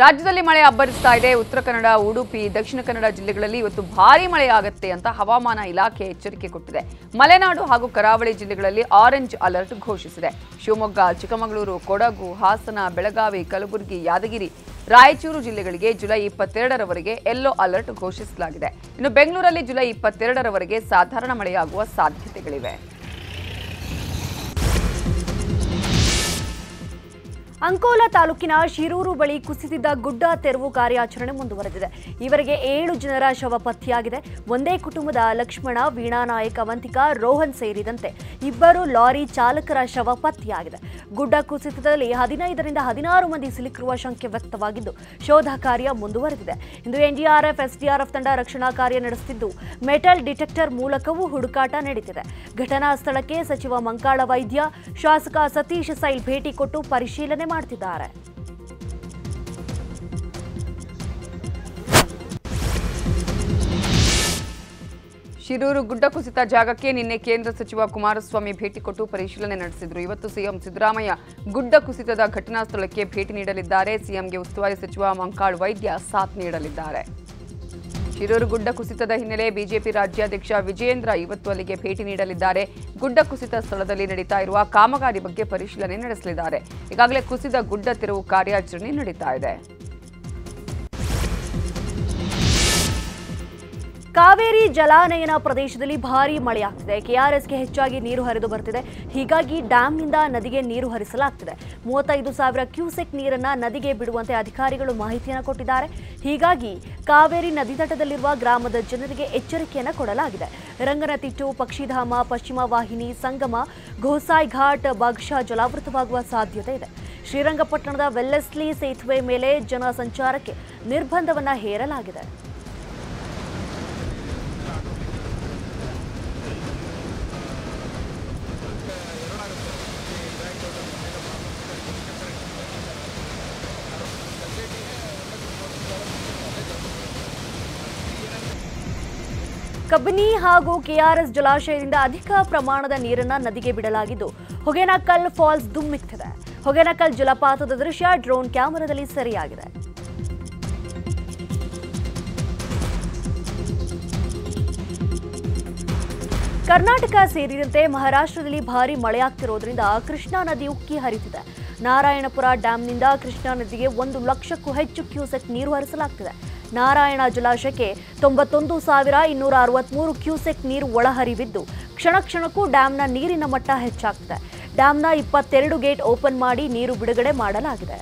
ರಾಜ್ಯದಲ್ಲಿ ಮಳೆ ಅಬ್ಬರಿಸ್ತಾ ಇದೆ. ಉತ್ತರ ಕನ್ನಡ, ಉಡುಪಿ, ದಕ್ಷಿಣ ಕನ್ನಡ ಜಿಲ್ಲೆಗಳಲ್ಲಿ ಇವತ್ತು ಮಳೆ ಮಳೆಯಾಗುತ್ತೆ ಅಂತ ಹವಾಮಾನ ಇಲಾಖೆ ಎಚ್ಚರಿಕೆ ಕೊಟ್ಟಿದೆ. ಮಲೆನಾಡು ಹಾಗೂ ಕರಾವಳಿ ಜಿಲ್ಲೆಗಳಲ್ಲಿ ಆರೆಂಜ್ ಅಲರ್ಟ್ ಘೋಷಿಸಿದೆ. ಶಿವಮೊಗ್ಗ, ಚಿಕ್ಕಮಗಳೂರು, ಕೊಡಗು, ಹಾಸನ, ಬೆಳಗಾವಿ, ಕಲಬುರಗಿ, ಯಾದಗಿರಿ, ರಾಯಚೂರು ಜಿಲ್ಲೆಗಳಿಗೆ ಜುಲೈ ಇಪ್ಪತ್ತೆರಡರವರೆಗೆ ಯೆಲ್ಲೋ ಅಲರ್ಟ್ ಘೋಷಿಸಲಾಗಿದೆ. ಇನ್ನು ಬೆಂಗಳೂರಲ್ಲಿ ಜುಲೈ ಇಪ್ಪತ್ತೆರಡರವರೆಗೆ ಸಾಧಾರಣ ಮಳೆಯಾಗುವ ಸಾಧ್ಯತೆಗಳಿವೆ. ಅಂಕೋಲಾ ತಾಲೂಕಿನ ಶಿರೂರು ಬಳಿ ಕುಸಿದಿದ್ದ ಗುಡ್ಡ ತೆರವು ಕಾರ್ಯಾಚರಣೆ ಮುಂದುವರೆದಿದೆ. ಇವರಿಗೆ ಏಳು ಜನರ ಶವ ಪತ್ತೆಯಾಗಿದೆ. ಒಂದೇ ಕುಟುಂಬದ ಲಕ್ಷ್ಮಣ, ವೀಣಾ ನಾಯಕ್ ಅವಂತಿಕಾ ರೋಹನ್ ಸೇರಿದಂತೆ ಇಬ್ಬರು ಲಾರಿ ಚಾಲಕರ ಶವ ಪತ್ತೆಯಾಗಿದೆ. ಗುಡ್ಡ ಕುಸಿತದಲ್ಲಿ ಹದಿನೈದರಿಂದ ಹದಿನಾರು ಮಂದಿ ಸಿಲುಕಿರುವ ಶಂಕೆ ವ್ಯಕ್ತವಾಗಿದ್ದು, ಶೋಧ ಕಾರ್ಯ ಮುಂದುವರೆದಿದೆ. ಇಂದು ಎನ್ಡಿಆರ್ಎಫ್, ಎಸ್ಡಿಆರ್ಎಫ್ ತಂಡ ರಕ್ಷಣಾ ಕಾರ್ಯ ನಡೆಸುತ್ತಿದ್ದು, ಮೆಟಲ್ ಡಿಟೆಕ್ಟರ್ ಮೂಲಕವೂ ಹುಡುಕಾಟ ನಡೆದಿದೆ ಘಟನಾ ಸ್ಥಳಕ್ಕೆ ಸಚಿವ ಮಂಕಾಳ ವೈದ್ಯ, ಶಾಸಕ ಸತೀಶ್ ಸೈಲ್ ಭೇಟಿ ಕೊಟ್ಟು ಪರಿಶೀಲನೆ ಮಾಡ್ತಿದ್ದಾರೆ. ಶಿರೂರು ಗುಡ್ಡ ಕುಸಿತ ಜಾಗಕ್ಕೆ ನಿನ್ನೆ ಕೇಂದ್ರ ಸಚಿವ ಕುಮಾರಸ್ವಾಮಿ ಭೇಟಿ ಕೊಟ್ಟು ಪರಿಶೀಲನೆ ನಡೆಸಿದರು. ಇವತ್ತು ಸಿಎಂ ಸಿದ್ದರಾಮಯ್ಯ ಗುಡ್ಡ ಕುಸಿತದ ಘಟನಾ ಸ್ಥಳಕ್ಕೆ ಭೇಟಿ ನೀಡಲಿದ್ದಾರೆ. ಸಿಎಂಗೆ ಉಸ್ತುವಾರಿ ಸಚಿವ ಮಂಕಾಳ್ ವೈದ್ಯ ಸಾಥ್ ನೀಡಲಿದ್ದಾರೆ. ಶಿರೂರು ಗುಡ್ಡ ಕುಸಿತದ ಹಿನ್ನೆಲೆ ಬಿಜೆಪಿ ರಾಜ್ಯಾಧ್ಯಕ್ಷ ವಿಜಯೇಂದ್ರ ಇವತ್ತು ಅಲ್ಲಿಗೆ ಭೇಟಿ ನೀಡಲಿದ್ದಾರೆ. ಗುಡ್ಡ ಕುಸಿತ ಸ್ಥಳದಲ್ಲಿ ನಡೀತಾ ಇರುವ ಕಾಮಗಾರಿ ಬಗ್ಗೆ ಪರಿಶೀಲನೆ ನಡೆಸಲಿದ್ದಾರೆ. ಈಗಾಗಲೇ ಕುಸಿದ ಗುಡ್ಡ ತಿರುವು ಕಾರ್ಯಾಚರಣೆ ನಡೀತಾ ಇದೆ. ಕಾವೇರಿ ಜಲಾನಯನ ಪ್ರದೇಶದಲ್ಲಿ ಭಾರಿ ಮಳೆಯಾಗ್ತಿದೆ. ಕೆಆರ್ಎಸ್ಗೆ ಹೆಚ್ಚಾಗಿ ನೀರು ಹರಿದು ಬರ್ತಿದೆ. ಹೀಗಾಗಿ ಡ್ಯಾಂನಿಂದ ನದಿಗೆ ನೀರು ಹರಿಸಲಾಗ್ತಿದೆ. ಮೂವತ್ತೈದು ಸಾವಿರ ಕ್ಯೂಸೆಕ್ ನೀರನ್ನ ನದಿಗೆ ಬಿಡುವಂತೆ ಅಧಿಕಾರಿಗಳು ಮಾಹಿತಿಯನ್ನು ಕೊಟ್ಟಿದ್ದಾರೆ. ಹೀಗಾಗಿ ಕಾವೇರಿ ನದಿ ತಟದಲ್ಲಿರುವ ಗ್ರಾಮದ ಜನರಿಗೆ ಎಚ್ಚರಿಕೆಯನ್ನು ಕೊಡಲಾಗಿದೆ. ರಂಗನತಿಟ್ಟು ಪಕ್ಷಿಧಾಮ, ಪಶ್ಚಿಮ ವಾಹಿನಿ, ಸಂಗಮ, ಘೋಸಾಯ್ ಘಾಟ್, ಬಾಗ್ಶಾ ಜಲಾವೃತವಾಗುವ ಸಾಧ್ಯತೆ ಇದೆ. ಶ್ರೀರಂಗಪಟ್ಟಣದ ವೆಲ್ಲೆಸ್ಲಿ ಸೇತುವೆ ಮೇಲೆ ಜನ ಸಂಚಾರಕ್ಕೆ ನಿರ್ಬಂಧವನ್ನು ಹೇರಲಾಗಿದೆ. ಕಬಿನಿ ಹಾಗೂ ಕೆಆರ್ಎಸ್ ಜಲಾಶಯದಿಂದ ಅಧಿಕ ಪ್ರಮಾಣದ ನೀರನ್ನ ನದಿಗೆ ಬಿಡಲಾಗಿದ್ದು, ಹೊಗೆನಕಲ್ ಫಾಲ್ಸ್ ದುಮ್ಮಿಕ್ತಿದೆ ಹೊಗೆನಕಲ್ ಜಲಪಾತದ ದೃಶ್ಯ ಡ್ರೋನ್ ಕ್ಯಾಮೆರಾದಲ್ಲಿ ಸೆರೆಯಾಗಿದೆ. ಕರ್ನಾಟಕ ಸೇರಿದಂತೆ ಮಹಾರಾಷ್ಟ್ರದಲ್ಲಿ ಭಾರಿ ಮಳೆಯಾಗ್ತಿರೋದ್ರಿಂದ ಕೃಷ್ಣಾ ನದಿ ಉಕ್ಕಿ ಹರಿತಿದೆ. ನಾರಾಯಣಪುರ ಡ್ಯಾಂನಿಂದ ಕೃಷ್ಣಾ ನದಿಗೆ ಒಂದು ಲಕ್ಷಕ್ಕೂ ಹೆಚ್ಚು ಕ್ಯೂಸೆಕ್ ನೀರು ಹರಿಸಲಾಗ್ತಿದೆ. ನಾರಾಯಣ ಜಲಾಶಯಕ್ಕೆ ತೊಂಬತ್ತೊಂದು ಸಾವಿರ ಇನ್ನೂರ ಅರವತ್ಮೂರು ಕ್ಯೂಸೆಕ್ ನೀರು ಒಳಹರಿವಿದ್ದು, ಕ್ಷಣ ಕ್ಷಣಕ್ಕೂ ಡ್ಯಾಂನ ನೀರಿನ ಮಟ್ಟ ಹೆಚ್ಚಾಗ್ತಿದೆ. ಡ್ಯಾಂನ ಇಪ್ಪತ್ತೆರಡು ಗೇಟ್ ಓಪನ್ ಮಾಡಿ ನೀರು ಬಿಡುಗಡೆ ಮಾಡಲಾಗಿದೆ.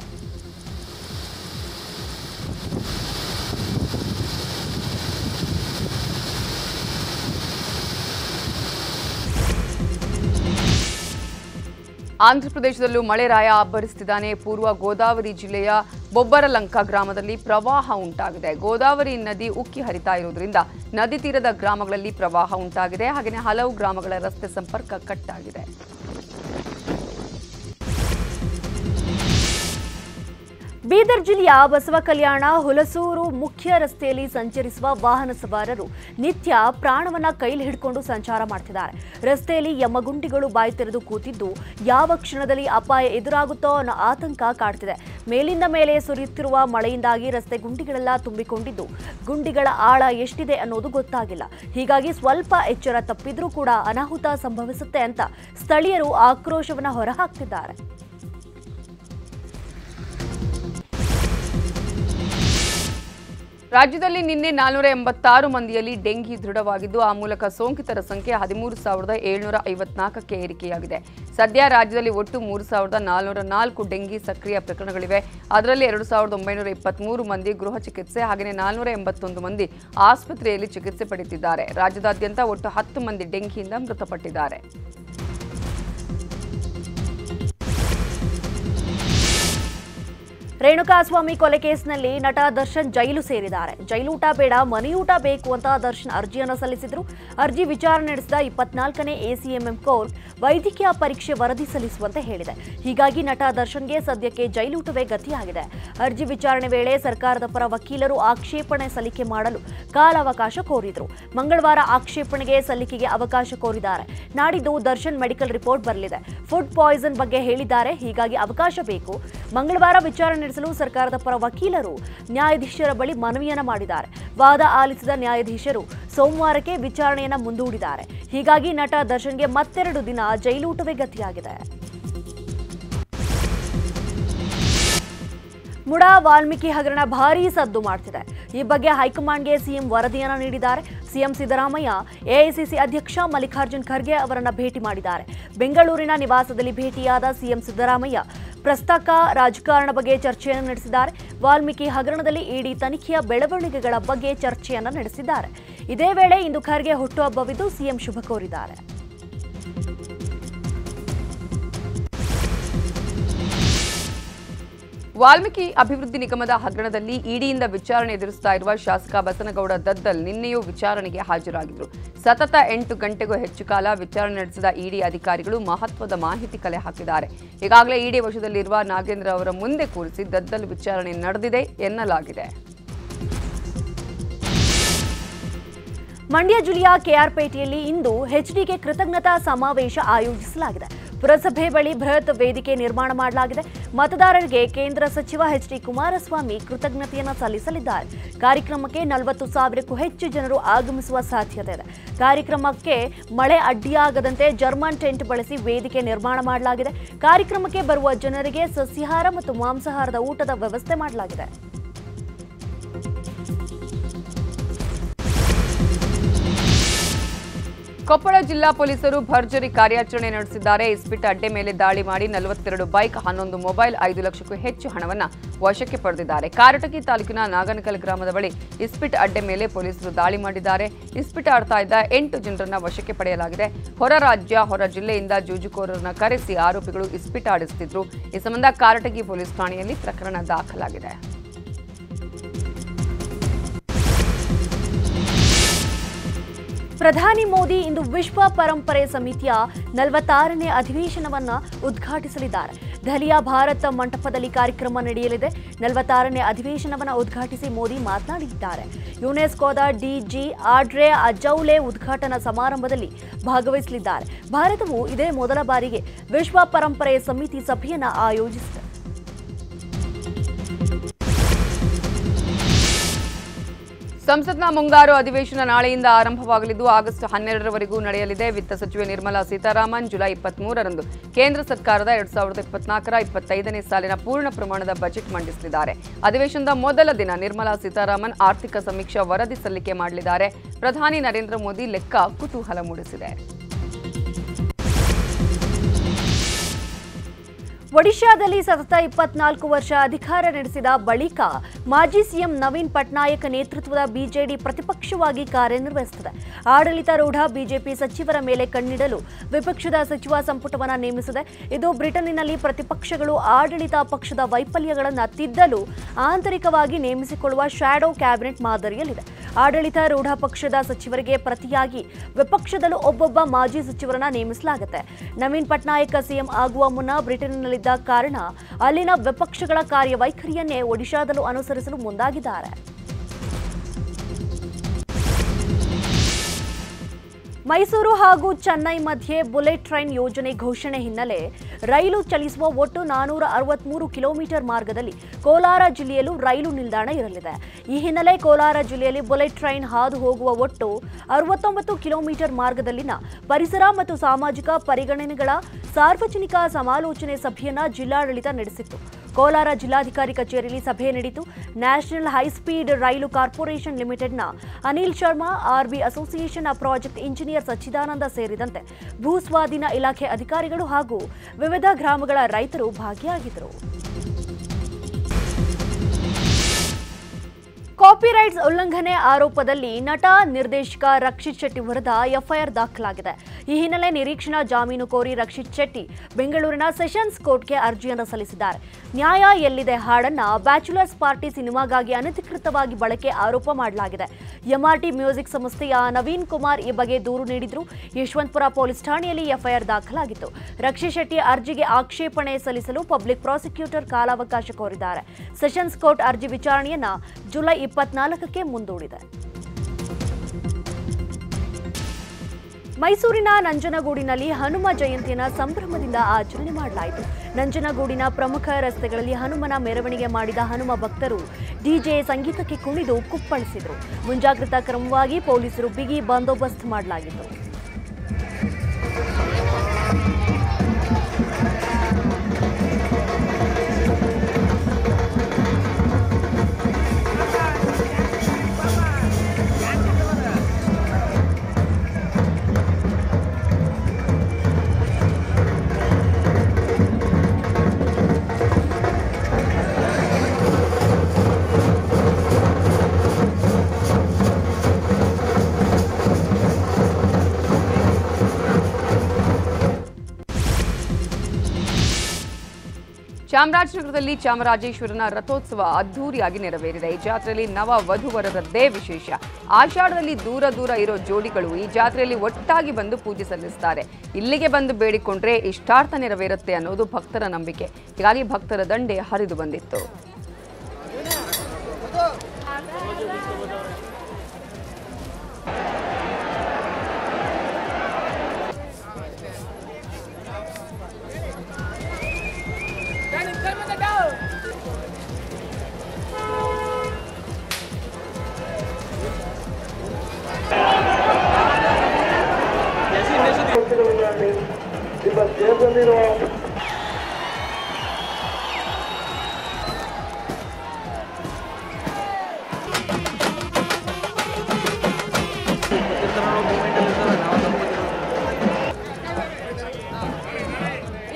ಆಂಧ್ರಪ್ರದೇಶದಲ್ಲೂ ಮಳೆ ರಾಯ ಅಬ್ಬರಿಸುತ್ತಿದ್ದಾನೆ ಪೂರ್ವ ಗೋದಾವರಿ ಜಿಲ್ಲೆಯ ಬೊಬ್ಬರಲಂಕ ಗ್ರಾಮದಲ್ಲಿ ಪ್ರವಾಹ ಉಂಟಾಗಿದೆ. ಗೋದಾವರಿ ನದಿ ಉಕ್ಕಿ ಹರಿತಾ ಇರುವುದರಿಂದ ನದಿ ತೀರದ ಗ್ರಾಮಗಳಲ್ಲಿ ಪ್ರವಾಹ ಉಂಟಾಗಿದೆ. ಹಾಗೆಯೇ ಹಲವು ಗ್ರಾಮಗಳ ರಸ್ತೆ ಸಂಪರ್ಕ ಕಟ್ಟಾಗಿದೆ. ಬೀದರ್ ಜಿಲ್ಲೆಯ ಬಸವ ಕಲ್ಯಾಣ ಹುಲಸೂರು ಮುಖ್ಯ ರಸ್ತೆಯಲ್ಲಿ ಸಂಚರಿಸುವ ವಾಹನ ಸವಾರರು ನಿತ್ಯ ಪ್ರಾಣವನ್ನ ಕೈಲಿ ಹಿಡ್ಕೊಂಡು ಸಂಚಾರ ಮಾಡ್ತಿದ್ದಾರೆ. ರಸ್ತೆಯಲ್ಲಿ ಯಮಗುಂಡಿಗಳು ಬಾಯಿ ತೆರೆದು ಕೂತಿದ್ದು ಯಾವ ಕ್ಷಣದಲ್ಲಿ ಅಪಾಯ ಎದುರಾಗುತ್ತೋ ಅನ್ನೋ ಆತಂಕ ಕಾಡ್ತಿದೆ. ಮೇಲಿಂದ ಮೇಲೆ ಸುರಿಯುತ್ತಿರುವ ಮಳೆಯಿಂದಾಗಿ ರಸ್ತೆ ಗುಂಡಿಗಳೆಲ್ಲ ತುಂಬಿಕೊಂಡಿದ್ದು ಗುಂಡಿಗಳ ಆಳ ಎಷ್ಟಿದೆ ಅನ್ನೋದು ಗೊತ್ತಾಗಿಲ್ಲ. ಹೀಗಾಗಿ ಸ್ವಲ್ಪ ಎಚ್ಚರ ತಪ್ಪಿದ್ರೂ ಕೂಡ ಅನಾಹುತ ಸಂಭವಿಸುತ್ತೆ ಅಂತ ಸ್ಥಳೀಯರು ಆಕ್ರೋಶವನ್ನ ಹೊರಹಾಕ್ತಿದ್ದಾರೆ. ರಾಜ್ಯದಲ್ಲಿ ನಿನ್ನೆ ನಾಲ್ನೂರ ಎಂಬತ್ತಾರು ಮಂದಿಯಲ್ಲಿ ಡೆಂಗಿ ದೃಢವಾಗಿದ್ದು, ಆ ಮೂಲಕ ಸೋಂಕಿತರ ಸಂಖ್ಯೆ ಹದಿಮೂರು ಸಾವಿರದ ಏಳ್ನೂರ ಐವತ್ನಾಲ್ಕಕ್ಕೆ ಏರಿಕೆಯಾಗಿದೆ. ಸದ್ಯ ರಾಜ್ಯದಲ್ಲಿ ಒಟ್ಟು ಮೂರು ಸಾವಿರದ ನಾಲ್ನೂರ ನಾಲ್ಕು ಡೆಂಗಿ ಸಕ್ರಿಯ ಪ್ರಕರಣಗಳಿವೆ. ಅದರಲ್ಲಿ ಎರಡು ಸಾವಿರದ ಒಂಬೈನೂರ ಇಪ್ಪತ್ಮೂರು ಮಂದಿ ಗೃಹ ಚಿಕಿತ್ಸೆ, ಹಾಗೆಯೇ ನಾಲ್ನೂರ ಎಂಬತ್ತೊಂದು ಮಂದಿ ಆಸ್ಪತ್ರೆಯಲ್ಲಿ ಚಿಕಿತ್ಸೆ ಪಡೆಯುತ್ತಿದ್ದಾರೆ ರಾಜ್ಯದಾದ್ಯಂತ ಒಟ್ಟು ಹತ್ತು ಮಂದಿ ಡೆಂಗಿಯಿಂದ ಮೃತಪಟ್ಟಿದ್ದಾರೆ. ರೇಣುಕಾಸ್ವಾಮಿ ಕೊಲೆ ಕೇಸ್ನಲ್ಲಿ ನಟ ದರ್ಶನ್ ಜೈಲು ಸೇರಿದ್ದಾರೆ. ಜೈಲೂಟ ಬೇಡ, ಮನೆಯೂಟ ಬೇಕು ಅಂತ ದರ್ಶನ್ ಅರ್ಜಿಯನ್ನು ಸಲ್ಲಿಸಿದ್ರು. ಅರ್ಜಿ ವಿಚಾರಣೆ ನಡೆಸಿದ ಇಪ್ಪತ್ನಾಲ್ಕನೇ ಎಸಿಎಂಎಂ ಕೋರ್ಟ್ ವೈದ್ಯಕೀಯ ಪರೀಕ್ಷೆ ವರದಿ ಸಲ್ಲಿಸುವಂತೆ ಹೇಳಿದೆ. ಹೀಗಾಗಿ ನಟ ದರ್ಶನ್ಗೆ ಸದ್ಯಕ್ಕೆ ಜೈಲೂಟವೇ ಗತಿಯಾಗಿದೆ. ಅರ್ಜಿ ವಿಚಾರಣೆ ವೇಳೆ ಸರ್ಕಾರದ ಪರ ವಕೀಲರು ಆಕ್ಷೇಪಣೆ ಸಲ್ಲಿಕೆ ಮಾಡಲು ಕಾಲಾವಕಾಶ ಕೋರಿದ್ರು. ಮಂಗಳವಾರ ಆಕ್ಷೇಪಣೆಗೆ ಸಲ್ಲಿಕೆಗೆ ಅವಕಾಶ ಕೋರಿದ್ದಾರೆ. ನಾಡಿದ್ದು ದರ್ಶನ್ ಮೆಡಿಕಲ್ ರಿಪೋರ್ಟ್ ಬರಲಿದೆ. ಫುಡ್ ಪಾಯ್ಸನ್ ಬಗ್ಗೆ ಹೇಳಿದ್ದಾರೆ. ಹೀಗಾಗಿ ಅವಕಾಶ ಬೇಕು. ಮಂಗಳವಾರ ವಿಚಾರಣೆ ನಡೆಸಲು ಸರ್ಕಾರದ ಪರ ವಕೀಲರು ನ್ಯಾಯಾಧೀಶರ ಬಳಿ ಮನವಿಯನ್ನ ಮಾಡಿದ್ದಾರೆ. ವಾದ ಆಲಿಸಿದ ನ್ಯಾಯಾಧೀಶರು ಸೋಮವಾರಕ್ಕೆ ವಿಚಾರಣೆಯನ್ನ ಮುಂದೂಡಿದ್ದಾರೆ. ಹೀಗಾಗಿ ನಟ ದರ್ಶನ್ಗೆ ಮತ್ತೆರಡು ದಿನ ಜೈಲೂಟವೇ ಗತಿಯಾಗಿದೆ. ಮುಡಾ ವಾಲ್ಮೀಕಿ ಹಗರಣ ಭಾರೀ ಸದ್ದು ಮಾಡ್ತಿದೆ. ಈ ಬಗ್ಗೆ ಹೈಕಮಾಂಡ್ಗೆ ಸಿಎಂ ವರದಿಯನ್ನು ನೀಡಿದ್ದಾರೆ. ಸಿಎಂ ಸಿದ್ದರಾಮಯ್ಯ, ಎಐಸಿಸಿ ಅಧ್ಯಕ್ಷ ಮಲ್ಲಿಕಾರ್ಜುನ್ ಖರ್ಗೆ ಅವರನ್ನು ಭೇಟಿ ಮಾಡಿದ್ದಾರೆ. ಬೆಂಗಳೂರಿನ ನಿವಾಸದಲ್ಲಿ ಭೇಟಿಯಾದ ಸಿಎಂ ಸಿದ್ದರಾಮಯ್ಯ ಪ್ರಸ್ತಕ ರಾಜಕಾರಣ ಬಗ್ಗೆ ಚರ್ಚೆಯನ್ನು ನಡೆಸಿದ್ದಾರೆ. ವಾಲ್ಮೀಕಿ ಹಗರಣದಲ್ಲಿ ಇಡಿ ತನಿಖೆಯ ಬೆಳವಣಿಗೆಗಳ ಬಗ್ಗೆ ಚರ್ಚೆಯನ್ನು ನಡೆಸಿದ್ದಾರೆ. ಇದೇ ವೇಳೆ ಇಂದು ಖರ್ಗೆ ಹುಟ್ಟುಹಬ್ಬವಿದ್ದು ಸಿಎಂ ಶುಭ ಕೋರಿದ್ದಾರೆ. ವಾಲ್ಮೀಕಿ ಅಭಿವೃದ್ಧಿ ನಿಗಮದ ಹಗರಣದಲ್ಲಿ ಇಡಿಯಿಂದ ವಿಚಾರಣೆ ಎದುರಿಸ್ತಾ ಇರುವ ಶಾಸಕ ಬಸನಗೌಡ ದದ್ದಲ್ ನಿನ್ನೆಯೂ ವಿಚಾರಣೆಗೆ ಹಾಜರಾಗಿದ್ದರು ಸತತ ಎಂಟು ಗಂಟೆಗೂ ಹೆಚ್ಚು ಕಾಲ ವಿಚಾರಣೆ ನಡೆಸಿದ ಇಡಿ ಅಧಿಕಾರಿಗಳು ಮಹತ್ವದ ಮಾಹಿತಿ ಕಲೆ ಹಾಕಿದ್ದಾರೆ. ಈಗಾಗಲೇ ಇಡಿ ವಶದಲ್ಲಿರುವ ನಾಗೇಂದ್ರ ಅವರ ಮುಂದೆ ಕೂರಿಸಿ ದದ್ದಲ್ ವಿಚಾರಣೆ ನಡೆದಿದೆ ಎನ್ನಲಾಗಿದೆ. ಮಂಡ್ಯ ಜಿಲ್ಲೆಯ ಕೆಆರ್ಪೇಟೆಯಲ್ಲಿ ಇಂದು ಎಚ್ಡಿಕೆ ಕೃತಜ್ಞತಾ ಸಮಾವೇಶ ಆಯೋಜಿಸಲಾಗಿದೆ. ಪುರಸಭೆ ಬಳಿ ಬೃಹತ್ ವೇದಿಕೆ ನಿರ್ಮಾಣ ಮಾಡಲಾಗಿದೆ. ಮತದಾರರಿಗೆ ಕೇಂದ್ರ ಸಚಿವ ಎಚ್ ಡಿ ಕುಮಾರಸ್ವಾಮಿ ಕೃತಜ್ಞತೆಯನ್ನು ಸಲ್ಲಿಸಲಿದ್ದಾರೆ. ಕಾರ್ಯಕ್ರಮಕ್ಕೆ ನಲವತ್ತು ಸಾವಿರಕ್ಕೂ ಹೆಚ್ಚು ಜನರು ಆಗಮಿಸುವ ಸಾಧ್ಯತೆ ಇದೆ. ಕಾರ್ಯಕ್ರಮಕ್ಕೆ ಮಳೆ ಅಡ್ಡಿಯಾಗದಂತೆ ಜರ್ಮನ್ ಟೆಂಟ್ ಬಳಸಿ ವೇದಿಕೆ ನಿರ್ಮಾಣ ಮಾಡಲಾಗಿದೆ. ಕಾರ್ಯಕ್ರಮಕ್ಕೆ ಬರುವ ಜನರಿಗೆ ಸಸ್ಯಾಹಾರ ಮತ್ತು ಮಾಂಸಾಹಾರದ ಊಟದ ವ್ಯವಸ್ಥೆ ಮಾಡಲಾಗಿದೆ. ಕೊಪ್ಪಳ ಜಿಲ್ಲಾ ಪೊಲೀಸರು ಭರ್ಜರಿ ಕಾರ್ಯಾಚರಣೆ ನಡೆಸಿದ್ದಾರೆ. ಇಸ್ಪಿಟ್ ಅಡ್ಡೆ ಮೇಲೆ ದಾಳಿ ಮಾಡಿ ನಲವತ್ತೆರಡು ಬೈಕ್, ಹನ್ನೊಂದು ಮೊಬೈಲ್, ಐದು ಲಕ್ಷಕ್ಕೂ ಹೆಚ್ಚು ಹಣವನ್ನು ವಶಕ್ಕೆ ಪಡೆದಿದ್ದಾರೆ. ಕಾರಟಗಿ ತಾಲೂಕಿನ ನಾಗನಕಲ್ ಗ್ರಾಮದ ಬಳಿ ಇಸ್ಪಿಟ್ ಅಡ್ಡೆ ಮೇಲೆ ಪೊಲೀಸರು ದಾಳಿ ಮಾಡಿದ್ದಾರೆ. ಇಸ್ಪಿಟ್ ಆಡ್ತಾ ಇದ್ದ ಎಂಟು ಜನರನ್ನ ವಶಕ್ಕೆ ಪಡೆಯಲಾಗಿದೆ. ಹೊರ ರಾಜ್ಯ, ಹೊರ ಜಿಲ್ಲೆಯಿಂದ ಜೂಜುಕೋರರನ್ನ ಕರೆಸಿ ಆರೋಪಿಗಳು ಇಸ್ಪಿಟ್ ಆಡಿಸುತ್ತಿದ್ದರು ಈ ಸಂಬಂಧ ಕಾರಟಗಿ ಪೊಲೀಸ್ ಠಾಣೆಯಲ್ಲಿ ಪ್ರಕರಣ ದಾಖಲಾಗಿದೆ. ಪ್ರಧಾನಿ ಮೋದಿ ಇಂದು ವಿಶ್ವ ಪರಂಪರೆ ಸಮಿತಿಯ ನಲವತ್ತಾರನೇ ಅಧಿವೇಶನವನ್ನು ಉದ್ಘಾಟಿಸಲಿದ್ದಾರೆ. ದಲಿಯಾ ಭಾರತ ಮಂಟಪದಲ್ಲಿ ಕಾರ್ಯಕ್ರಮ ನಡೆಯಲಿದೆ. ನಲವತ್ತಾರನೇ ಅಧಿವೇಶನವನ್ನು ಉದ್ಘಾಟಿಸಿ ಮೋದಿ ಮಾತನಾಡಿದ್ದಾರೆ. ಯುನೆಸ್ಕೋದ ಡಿಜಿ ಆಡ್ರೆ ಅಜೌಲೆ ಉದ್ಘಾಟನಾ ಸಮಾರಂಭದಲ್ಲಿ ಭಾಗವಹಿಸಲಿದ್ದಾರೆ. ಭಾರತವು ಇದೇ ಮೊದಲ ಬಾರಿಗೆ ವಿಶ್ವ ಪರಂಪರೆ ಸಮಿತಿ ಸಭೆಯನ್ನು ಆಯೋಜಿಸಿದೆ. ಸಂಸತ್ನ ಮುಂಗಾರು ಅಧಿವೇಶನ ನಾಳೆಯಿಂದ ಆರಂಭವಾಗಲಿದ್ದು ಆಗಸ್ಟ್ ಹನ್ನೆರಡರವರೆಗೂ ನಡೆಯಲಿದೆ. ವಿತ್ತ ಸಚಿವೆ ನಿರ್ಮಲಾ ಸೀತಾರಾಮನ್ ಜುಲೈ ಇಪ್ಪತ್ಮೂರರಂದು ಕೇಂದ್ರ ಸರ್ಕಾರದ ಎರಡ್ ಸಾವಿರದ ಇಪ್ಪತ್ನಾಲ್ಕರ ಇಪ್ಪತ್ತೈದನೇ ಸಾಲಿನ ಪೂರ್ಣ ಪ್ರಮಾಣದ ಬಜೆಟ್ ಮಂಡಿಸಲಿದ್ದಾರೆ. ಅಧಿವೇಶನದ ಮೊದಲ ದಿನ ನಿರ್ಮಲಾ ಸೀತಾರಾಮನ್ ಆರ್ಥಿಕ ಸಮೀಕ್ಷಾ ವರದಿ ಸಲ್ಲಿಕೆ ಮಾಡಲಿದ್ದಾರೆ. ಪ್ರಧಾನಿ ನರೇಂದ್ರ ಮೋದಿ ಲೆಕ್ಕ ಕುತೂಹಲ ಮೂಡಿಸಿದೆ. ಒಡಿಶಾದಲ್ಲಿ ಸತತ ಇಪ್ಪತ್ನಾಲ್ಕು ವರ್ಷ ಅಧಿಕಾರ ನಡೆಸಿದ ಬಳಿಕ ಮಾಜಿ ಸಿಎಂ ನವೀನ್ ಪಟ್ನಾಯಕ್ ನೇತೃತ್ವದ ಬಿಜೆಡಿ ಪ್ರತಿಪಕ್ಷವಾಗಿ ಕಾರ್ಯನಿರ್ವಹಿಸುತ್ತದೆ. ಆಡಳಿತಾರೂಢ ಬಿಜೆಪಿ ಸಚಿವರ ಮೇಲೆ ಕಣ್ಣಿಡಲು ವಿಪಕ್ಷದ ಸಚಿವ ಸಂಪುಟವನ್ನು ನೇಮಿಸಿದೆ. ಇದು ಬ್ರಿಟನ್ನಿನಲ್ಲಿ ಪ್ರತಿಪಕ್ಷಗಳು ಆಡಳಿತ ಪಕ್ಷದ ವೈಫಲ್ಯಗಳನ್ನು ತಿದ್ದಲು ಆಂತರಿಕವಾಗಿ ನೇಮಿಸಿಕೊಳ್ಳುವ ಶ್ಯಾಡೋ ಕ್ಯಾಬಿನೆಟ್ ಮಾದರಿಯಲ್ಲಿದೆ. ಆಡಳಿತಾರೂಢ ಪಕ್ಷದ ಸಚಿವರಿಗೆ ಪ್ರತಿಯಾಗಿ ವಿಪಕ್ಷದಲ್ಲೂ ಒಬ್ಬೊಬ್ಬ ಮಾಜಿ ಸಚಿವರನ್ನ ನೇಮಿಸಲಾಗುತ್ತೆ. ನವೀನ್ ಪಟ್ನಾಯಕ್ ಸಿಎಂ ಆಗುವ ಮುನ್ನ ಬ್ರಿಟನ್ನಲ್ಲಿದ್ದ ಕಾರಣ ಅಲ್ಲಿನ ವಿಪಕ್ಷಗಳ ಕಾರ್ಯವೈಖರಿಯನ್ನೇ ಒಡಿಶಾದಲ್ಲೂ ಅನುಸರಿಸಲು ಮುಂದಾಗಿದ್ದಾರೆ. ಮೈಸೂರು ಹಾಗೂ ಚೆನ್ನೈ ಮಧ್ಯೆ ಬುಲೆಟ್ ಟ್ರೈನ್ ಯೋಜನೆ ಘೋಷಣೆ ಹಿನ್ನೆಲೆ ರೈಲು ಚಲಿಸುವ ಒಟ್ಟು ನಾನೂರ ಅರವತ್ಮೂರು ಕಿಲೋಮೀಟರ್ ಮಾರ್ಗದಲ್ಲಿ ಕೋಲಾರ ಜಿಲ್ಲೆಯಲ್ಲೂ ರೈಲು ನಿಲ್ದಾಣ ಇರಲಿದೆ. ಈ ಹಿನ್ನೆಲೆ ಕೋಲಾರ ಜಿಲ್ಲೆಯಲ್ಲಿ ಬುಲೆಟ್ ಟ್ರೈನ್ ಹಾದು ಹೋಗುವ ಒಟ್ಟು ಅರವತ್ತೊಂಬತ್ತು ಕಿಲೋಮೀಟರ್ ಮಾರ್ಗದಲ್ಲಿನ ಪರಿಸರ ಮತ್ತು ಸಾಮಾಜಿಕ ಪರಿಗಣನೆಗಳ ಸಾರ್ವಜನಿಕ ಸಮಾಲೋಚನೆ ಸಭೆಯನ್ನ ಜಿಲ್ಲಾಡಳಿತ ನಡೆಸಿತ್ತು. ಕೋಲಾರ ಜಿಲ್ಲಾಧಿಕಾರಿ ಕಚೇರಿಯಲ್ಲಿ ಸಭೆ ನಡೆಯಿತು. ನ್ಯಾಷನಲ್ ಹೈಸ್ಪೀಡ್ ರೈಲು ಕಾರ್ಪೊರೇಷನ್ ಲಿಮಿಟೆಡ್ನ Anil Sharma RB association project engineer Sachchidananda ಸೇರಿದಂತೆ ಭೂಸ್ವಾಧೀನ ಇಲಾಖೆ ಅಧಿಕಾರಿಗಳು ಹಾಗೂ ವಿವಿಧ ಗ್ರಾಮಗಳ ರೈತರು ಭಾಗಿಯಾಗಿದ್ದರು. ಕಾಪಿರೈಟ್ಸ್ ಉಲ್ಲಂಘನೆ ಆರೋಪದಲ್ಲಿ ನಟ, ನಿರ್ದೇಶಕ ರಕ್ಷಿತ್ ಶೆಟ್ಟಿ ವಿರುದ್ಧ ಎಫ್ಐಆರ್ ದಾಖಲಾಗಿದೆ. ಈ ಹಿನ್ನೆಲೆ ನಿರೀಕ್ಷಣಾ ಜಾಮೀನು ಕೋರಿ ರಕ್ಷಿತ್ ಶೆಟ್ಟಿ ಬೆಂಗಳೂರಿನ ಸೆಷನ್ಸ್ ಕೋರ್ಟ್ಗೆ ಅರ್ಜಿಯನ್ನು ಸಲ್ಲಿಸಿದ್ದಾರೆ. ನ್ಯಾಯ ಎಲ್ಲಿದೆ ಹಾಡನ್ನ ಬ್ಯಾಚುಲರ್ಸ್ ಪಾರ್ಟಿ ಸಿನಿಮಾಗಾಗಿ ಅನಧಿಕೃತವಾಗಿ ಬಳಕೆ ಆರೋಪ ಮಾಡಲಾಗಿದೆ. ಎಂಆರ್ಟಿ ಮ್ಯೂಸಿಕ್ ಸಂಸ್ಥೆಯ ನವೀನ್ ಕುಮಾರ್ ಈ ಬಗ್ಗೆ ದೂರು ನೀಡಿದ್ರು. ಯಶವಂತಪುರ ಪೊಲೀಸ್ ಠಾಣೆಯಲ್ಲಿ ಎಫ್ಐಆರ್ ದಾಖಲಾಗಿತ್ತು. ರಕ್ಷಿತ್ ಶೆಟ್ಟಿ ಅರ್ಜಿಗೆ ಆಕ್ಷೇಪಣೆ ಸಲ್ಲಿಸಲು ಪಬ್ಲಿಕ್ ಪ್ರಾಸಿಕ್ಯೂಟರ್ ಕಾಲಾವಕಾಶ ಕೋರಿದ್ದಾರೆ. ಸೆಷನ್ಸ್ ಕೋರ್ಟ್ ಅರ್ಜಿ ವಿಚಾರಣೆಯನ್ನ ಜುಲೈ ಇಪ್ಪತ್ನಾಲ್ಕಕ್ಕೆ ಮುಂದೂಡಿದೆ. ಮೈಸೂರಿನ ನಂಜನಗೂಡಿನಲ್ಲಿ ಹನುಮ ಜಯಂತಿಯನ್ನು ಸಂಭ್ರಮದಿಂದ ಆಚರಣೆ ಮಾಡಲಾಯಿತು. ನಂಜನಗೂಡಿನ ಪ್ರಮುಖ ರಸ್ತೆಗಳಲ್ಲಿ ಹನುಮನ ಮೆರವಣಿಗೆ ಮಾಡಿದ ಹನುಮ ಭಕ್ತರು ಡಿಜೆ ಸಂಗೀತಕ್ಕೆ ಕುಣಿದು ಕುಪ್ಪಳಿಸಿದರು. ಮುಂಜಾಗ್ರತಾ ಕ್ರಮವಾಗಿ ಪೊಲೀಸರು ಬಿಗಿ ಬಂದೋಬಸ್ತ್ ಮಾಡಲಾಗಿತ್ತು. ಚಾಮರಾಜನಗರದಲ್ಲಿ ಚಾಮರಾಜೇಶ್ವರನ ರಥೋತ್ಸವ ಅದ್ದೂರಿಯಾಗಿ ನೆರವೇರಿದೆ. ಈ ಜಾತ್ರೆಯಲ್ಲಿ ನವ ವಧುವರರದ್ದೇ ವಿಶೇಷ. ಆಷಾಢದಲ್ಲಿ ದೂರ ದೂರ ಇರೋ ಜೋಡಿಗಳು ಈ ಜಾತ್ರೆಯಲ್ಲಿ ಒಟ್ಟಾಗಿ ಬಂದು ಪೂಜೆ ಸಲ್ಲಿಸುತ್ತಾರೆ ಇಲ್ಲಿಗೆ ಬಂದು ಬೇಡಿಕೊಂಡ್ರೆ ಇಷ್ಟಾರ್ಥ ನೆರವೇರುತ್ತೆ ಅನ್ನೋದು ಭಕ್ತರ ನಂಬಿಕೆ. ಹೀಗಾಗಿ ಭಕ್ತರ ದಂಡೆ ಹರಿದು ಬಂದಿತ್ತು.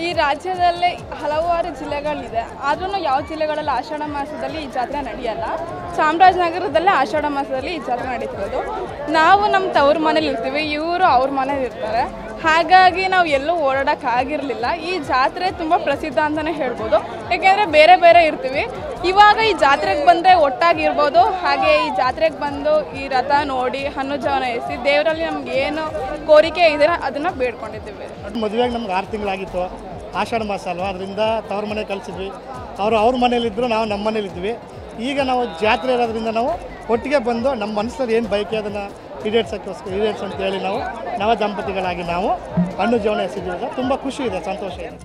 ಈ ರಾಜ್ಯದಲ್ಲೇ ಹಲವಾರು ಜಿಲ್ಲೆಗಳಿದೆ. ಆದ್ರೂ ಯಾವ ಜಿಲ್ಲೆಗಳಲ್ಲಿ ಆಷಾಢ ಮಾಸದಲ್ಲಿ ಈ ಜಾತ್ರೆ ನಡೆಯಲ್ಲ? ಚಾಮರಾಜನಗರದಲ್ಲೇ ಆಷಾಢ ಮಾಸದಲ್ಲಿ ಈ ಜಾತ್ರೆ ನಡೀತಿರೋದು. ನಾವು ನಮ್ಮ ತವ್ರ ಮನೇಲಿ ಇರ್ತೀವಿ ಇವರು ಅವ್ರ ಮನೇಲಿ ಇರ್ತಾರೆ ಹಾಗಾಗಿ ನಾವು ಎಲ್ಲೂ ಓಡಾಡೋಕ್ಕಾಗಿರಲಿಲ್ಲ ಈ ಜಾತ್ರೆ ತುಂಬ ಪ್ರಸಿದ್ಧ ಅಂತಲೇ ಹೇಳ್ಬೋದು. ಏಕೆಂದರೆ ಬೇರೆ ಬೇರೆ ಇರ್ತೀವಿ. ಇವಾಗ ಈ ಜಾತ್ರೆಗೆ ಬಂದರೆ ಒಟ್ಟಾಗಿರ್ಬೋದು ಹಾಗೆ ಈ ಜಾತ್ರೆಗೆ ಬಂದು ಈ ರಥ ನೋಡಿ ಹಣ್ಣು ಜವನ ಎಸಿ ದೇವರಲ್ಲಿ ನಮ್ಗೆ ಏನು ಕೋರಿಕೆ ಇದೆ ಅದನ್ನು ಬೇಡ್ಕೊಂಡಿದ್ದೀವಿ. ಮದುವೆಗೆ ನಮ್ಗೆ ಆರು ತಿಂಗಳಾಗಿತ್ತು. ಆಷಾಢ ಮಾಸ ಅಲ್ವಾ? ಅದರಿಂದ ತವ್ರ ಮನೆ ಕಲಿಸಿದ್ವಿ ಅವರು ಅವ್ರ ಮನೇಲಿದ್ದರು ನಾವು ನಮ್ಮ ಮನೇಲಿದ್ವಿ ಈಗ ನಾವು ಜಾತ್ರೆ ಇರೋದ್ರಿಂದ ನಾವು ಒಟ್ಟಿಗೆ ಬಂದು ನಮ್ಮ ಮನಸ್ಸಲ್ಲಿ ಏನು ಬಯಕೆ ಅದನ್ನು ಈಡೇರ್ಸೋಕ್ಕೋಸ್ಕರ ಈಡೇರ್ಸ್ ಅಂತೇಳಿ ನಾವು ನವ ದಂಪತಿಗಳಾಗಿ ನಾವು ಹಣ್ಣು ಜೀವನ ಎಸೆದಿದ್ವಿ ತುಂಬ ಖುಷಿ ಇದೆ, ಸಂತೋಷ ಇದೆ.